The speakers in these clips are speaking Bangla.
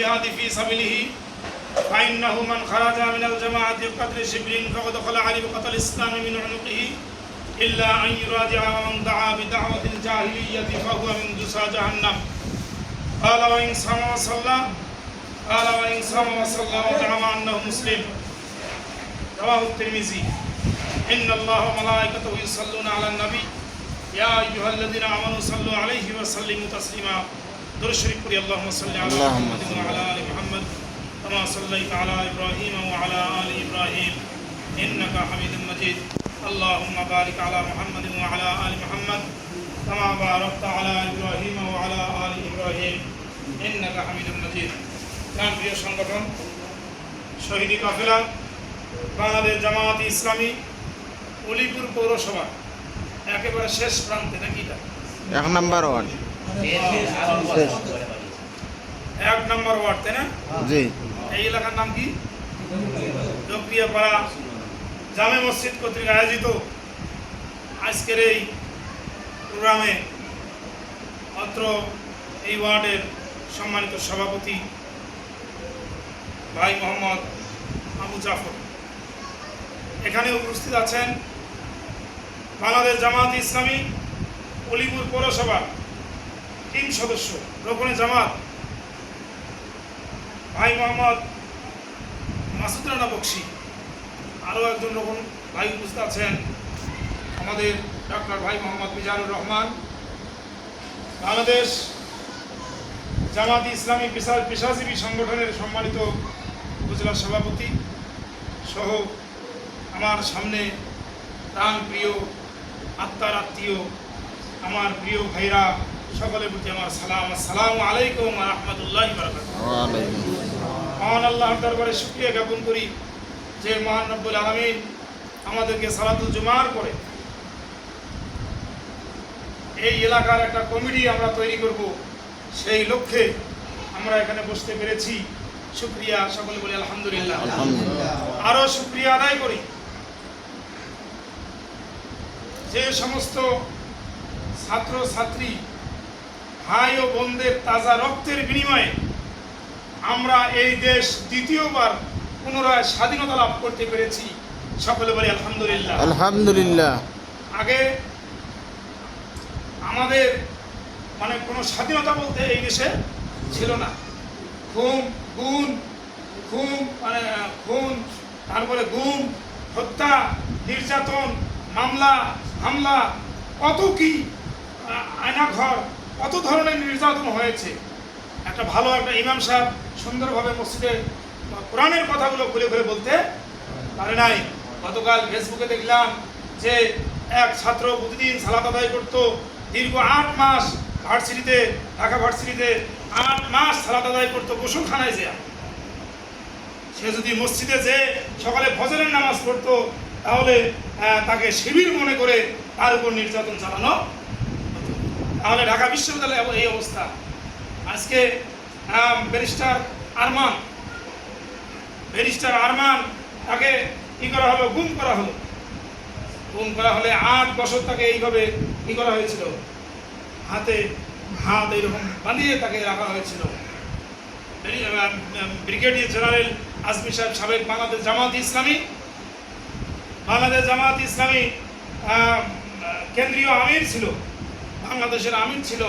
الجهاد في سبيله فإنه من خرج من الجماعة بقدر شبر فقد خلع ربقة الإسلام من عنقه إلا أن يراجع ومن دعا بدعوة الجاهلية فهو من جسى جهنم. قال وإن صام وصلى قال وإن صام وصلى وزعم أنه مسلم. رواه الترمذي. إن الله وملائكته يصلون على النبي. يا أيها الذين آمنوا صلوا عليه وسلموا تسليما. দরুদ শরীফ পড়ি আল্লাহুম্মা সাল্লি আলা আলি মুহাম্মাদ কামা সাল্লাইতা আলা ইব্রাহিম ওয়া আলা ইব্রাহিম ইন্নাকা হামিদুম মাজিদ। আল্লাহুম্মা বারিক আলা মুহাম্মাদ ওয়া আলা আলি মুহাম্মাদ কামা আলা ইব্রাহিম ওয়া আলা ইব্রাহিম ইন্নাকা হামিদুম মাজিদ। প্রাণ সংগঠন শহীদি কাফেলা বাংলাদেশ জামাত ইসলামী অলিপুর পৌরসভা একেবারে শেষ প্রান্তে নাকি এক নম্বর ওয়ান এক নম্বর ওয়ার্ড তাই না? জি। এই এলাকার নাম কি? জক্রিয়াপাড়া জামে মসজিদ কর্তৃক আয়োজিত আজকের এই প্রোগ্রামে অত্র এই ওয়ার্ডের সম্মানিত সভাপতি ভাই মোহাম্মদ আবু জাফর। এখানে উপস্থিত আছেন বাংলাদেশ জামাত ইসলামী অলিপুর পৌরসভা। তিন সদস্য, রোকনে জামাত, ভাই মোহাম্মদ মাসুদ রানা বক্সি, আরও একজন রকম ভাই উপস্থিত আছেন, আমাদের ডক্টর ভাই মোহাম্মদ মিজানুর রহমান। বাংলাদেশ জামাত ইসলামী পেশা- পেশাজীবী সংগঠনের সম্মানিত উপজেলা সভাপতি সহ আমার সামনে প্রাণ প্রিয় আত্মার আত্মীয়, আমার প্রিয় ভাইরা সকলের প্রতি আমার সালাম আসসালামু আলাইকুম রহমতুল্লাহ মহান আল্লাহর দরবারে শুক্রিয়া জ্ঞাপন করি যে মহান রব্বুল আলমিন আমাদেরকে সালাতুল জুমার করে এই এলাকার একটা কমিটি আমরা তৈরি করব। সেই লক্ষ্যে আমরা এখানে বসতে পেরেছি। শুক্রিয়া সকলে বলি আলহামদুলিল্লাহ। আলহামদুলিল্লাহ। আরও শুক্রিয়া আদায় করি। যে সমস্ত ছাত্র ছাত্রী ভাই ও বোনদের তাজা রক্তের বিনিময়ে আমরা এই দেশ দ্বিতীয়বার পুনরায় স্বাধীনতা লাভ করতে পেরেছি। সকলে বলি আলহামদুলিল্লাহ। আলহামদুলিল্লাহ। আগে আমাদের মানে কোনো স্বাধীনতা বলতে এই দেশে ছিল না। খুন গুণ খুন মানে খুন তারপরে গুম হত্যা নির্যাতন মামলা হামলা কত কি আয়নাঘর কত ধরনের নির্যাতন হয়েছে? একটা ভালো, একটা ইমাম সাহেব সুন্দরভাবে মসজিদে কোরআনের কথাগুলো খুলে খুলে বলতে পারে নাই। গতকাল ফেসবুকে দেখলাম যে এক ছাত্র প্রতিদিন সালাত আদায় করত। দীর্ঘ আট মাস ভার্সিটিতে, ঢাকা ভার্সিটিতে আট মাস সালাত আদায় করতো গোসলখানায় যে সে যদি মসজিদে যে সকালে ফজরের নামাজ পড়তো, তাহলে তাকে শিবির মনে করে তার উপর নির্যাতন চালানো। তাহলে ঢাকা বিশ্ববিদ্যালয়ে এই অবস্থা। আজকে ব্যারিস্টার আরমান ব্যারিস্টার আরমান, তাকে কি করা হলো? গুম করা হলো। গুম করা হলে আট বছর তাকে এইভাবে কি করা হয়েছিল? হাতে হাত এইরকম বাঁধিয়ে তাকে রাখা হয়েছিল। ব্রিগেডিয়ার জেনারেল আজমি সাহেব সাবেক বাংলাদেশ জামাত ইসলামী। বাংলাদেশ জামাত ইসলামী কেন্দ্রীয় আমির ছিল। বাংলাদেশের আমির ছিল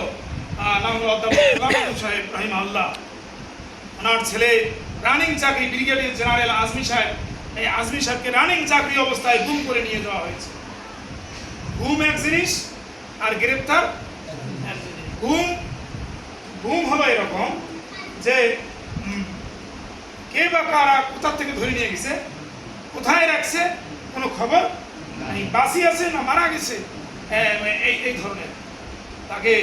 সাহেব রহিম আল্লাহ ওনার ছেলে রানিং চাকরি ব্রিগেডিয়ার জেনারেল আজমি সাহেব। এই আজমি সাহেবকে রানিং চাকরি অবস্থায় গুম করে নিয়ে যাওয়া হয়েছে। গুম এক জিনিস আর গ্রেপ্তার। গুম গুম হলো এরকম যে কে বা কারা কোথা থেকে ধরে নিয়ে গেছে কোথায় রাখছে কোনো খবর বাসি আছে না মারা গেছে? হ্যাঁ, এই এই ধরনের। তাকে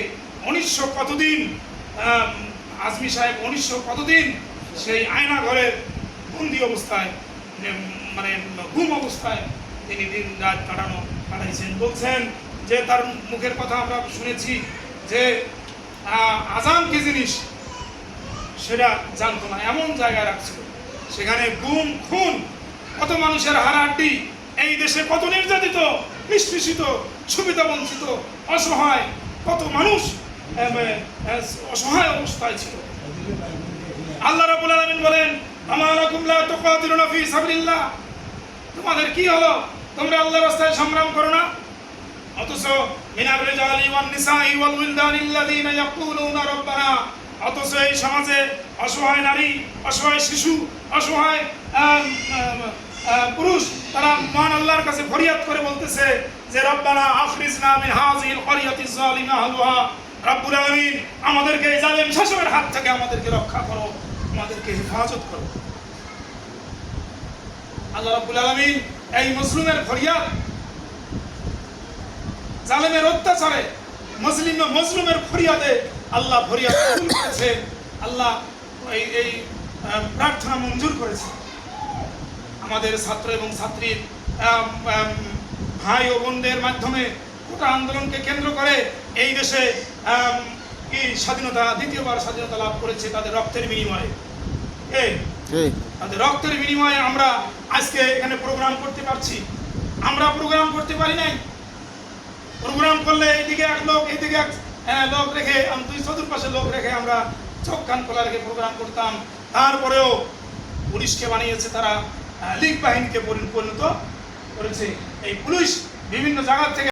উনিশশো কতদিন আজমি সাহেব উনিশশো কতদিন সেই আয়না ঘরের বন্দি অবস্থায় মানে ঘুম অবস্থায় তিনি দিন রাত কাটানো, কাটাইছেন। বলছেন যে তার মুখের কথা আমরা শুনেছি যে আজান কি জিনিস? সেটা জানতো না, এমন জায়গায় রাখছিল। সেখানে গুম, খুন, কত মানুষের হারাহাড্ডি, এই দেশে কত নির্যাতিত, নিষ্পেষিত, সুবিধা বঞ্চিত, অসহায় কত মানুষ অসহায় অবস্থায় ছিল। আল্লাহ রাব্বুল আলামিন বলেন আমালাকুম লা তুকাতিলুনা ফি সাবিলিল্লাহ। তোমাদের কি হলো? তোমরা আল্লাহর রাস্তায় সংগ্রাম করো না? অথচ মিনার রিজালি ওয়ান নিসাই ওয়াল উইলদানি আল্লাযীনা ইয়াকুলুনা রাব্বানা। অথচ এই সমাজে অসহায় নারী, অসহায় শিশু, অসহায় পুরুষ, তারা মহান আল্লাহর কাছে ফরিয়াদ করে বলতেছে যে রব্বানা আখরিজনা মিন হাযিহিল ক্বরিয়াতি যালিমা আহলুহা। রব্বুল আলামিন, আমাদেরকে এই জালেম শাসকের হাত থেকে আমাদেরকে রক্ষা করো, আমাদেরকে হেফাজত করো। আল্লাহ রাব্বুল আলামিন এই মুসলিমের ফরিয়াদ, জালেমের অত্যাচারে, মুসলিম মুসলিমের ফরিয়াদে আল্লাহ ফরিয়াদ করেছে। আল্লাহ এই এই প্রার্থনা মঞ্জুর করেছে। আমাদের ছাত্র এবং ছাত্রীর ভাই ও বোনদের মাধ্যমে গোটা আন্দোলনকে কেন্দ্র করে এই দেশে কি স্বাধীনতা দ্বিতীয়বার স্বাধীনতা লাভ করেছে তাদের রক্তের বিনিময়ে। তাদের রক্তের বিনিময়ে আমরা আজকে এখানে প্রোগ্রাম করতে পারছি। আমরা প্রোগ্রাম করতে পারি নাই। প্রোগ্রাম করলে এইদিকে এক লোক এইদিকে এক লোক রেখে দুই চতুর্পাশে লোক রেখে আমরা চোখ কান খোলা রেখে প্রোগ্রাম করতাম। তারপরেও পুলিশকে বানিয়েছে তারা লীগ বাহিনীকে পরিণত করেছে। এই পুলিশ বিভিন্ন জায়গা থেকে